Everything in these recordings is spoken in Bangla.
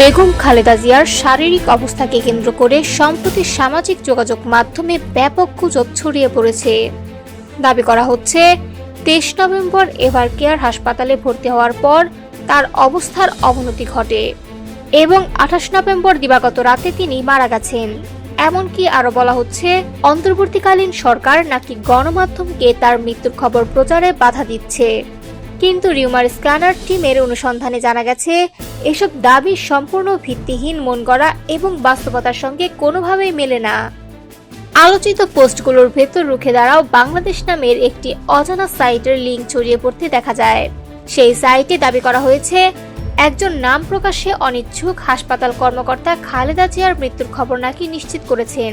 বেগম খালেদা জিয়ার শারীরিক অবস্থাকে কেন্দ্র করে সম্প্রতি সামাজিক যোগাযোগ মাধ্যমে ব্যাপক গুজব ছড়িয়ে পড়েছে। দাবি করা হচ্ছে, তেইশ নভেম্বর এভার কেয়ার হাসপাতালে ভর্তি হওয়ার পর তার অবস্থার অবনতি ঘটে এবং আঠাশ নভেম্বর দিবাগত রাতে তিনি মারা গেছেন। এমনকি আরও বলা হচ্ছে, অন্তর্বর্তীকালীন সরকার নাকি গণমাধ্যমকে তার মৃত্যুর খবর প্রচারে বাধা দিচ্ছে। কিন্তু রিউমার স্ক্যানার টিমের অনুসন্ধানে জানা গেছে, এসব দাবি সম্পূর্ণ ভিত্তিহীন, মন গড়া এবং বাস্তবতার সঙ্গে কোনোভাবেই মেলে না। আলোচিত পোস্টগুলোর ভেতর রুখে দাঁড়াও বাংলাদেশ নামের একটি অজানা সাইটের লিঙ্ক ছড়িয়ে পড়তে দেখা যায়। সেই সাইটে দাবি করা হয়েছে, একজন নাম প্রকাশে অনিচ্ছুক হাসপাতাল কর্মকর্তা খালেদা জিয়ার মৃত্যুর খবর নাকি নিশ্চিত করেছেন।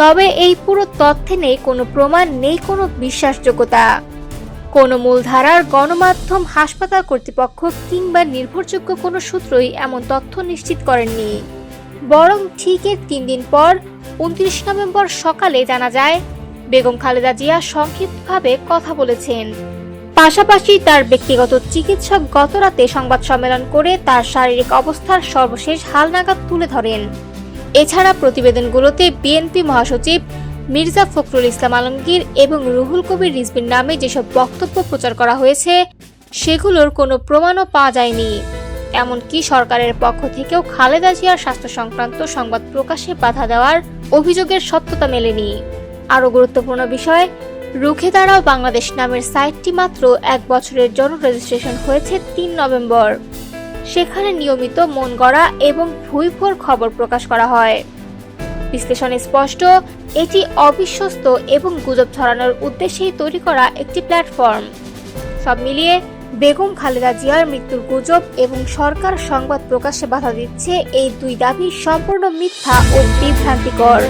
তবে এই পুরো তথ্যে নেই কোনো প্রমাণ, নেই কোনো বিশ্বাসযোগ্যতা। কোনো মূলধারার গণমাধ্যম হাসপাতাল কর্তৃপক্ষ কিংবা নির্ভরযোগ্য কোনো সূত্রই এমন তথ্য নিশ্চিত করেননি। বরং ঠিক এর তিন দিন পর, উনত্রিশ নভেম্বর সকালে জানা যায়, বেগম খালেদা জিয়া সংক্ষিপ্তভাবে কথা বলেছেন। পাশাপাশি তার ব্যক্তিগত চিকিৎসক গতরাতে সংবাদ সম্মেলন করে তার শারীরিক অবস্থার সর্বশেষ হালনাগাদ তুলে ধরেন। এছাড়া প্রতিবেদনগুলোতে বিএনপি মহাসচিব মির্জা ফখরুল ইসলাম আলমগীর এবং রুহুল কবির রিজবির নামে যেসব বক্তব্য প্রচার করা হয়েছে, সেগুলোর কোনো প্রমাণও পাওয়া যায়নি। এমনকি সরকারের পক্ষ থেকেও খালেদা জিয়ার স্বাস্থ্য সংক্রান্ত সংবাদ প্রকাশে বাধা দেওয়ার অভিযোগের সত্যতা মেলেনি। আরও গুরুত্বপূর্ণ বিষয়, রুখে দাঁড়াও বাংলাদেশ নামের সাইটটি মাত্র এক বছরের জন্য রেজিস্ট্রেশন হয়েছে তিন নভেম্বর। সেখানে নিয়মিত মন গড়া এবং ভুইভোর খবর প্রকাশ করা হয়। বিশ্লেষণে স্পষ্ট, এটি অবিশ্বস্ত এবং গুজব ছড়ানোর উদ্দেশ্যেই তৈরি করা একটি প্ল্যাটফর্ম। সব মিলিয়ে বেগম খালেদা জিয়ার মৃত্যুর গুজব এবং সরকার সংবাদ প্রকাশে বাধা দিচ্ছে এই দুই দাবি সম্পূর্ণ মিথ্যা ও বিভ্রান্তিকর।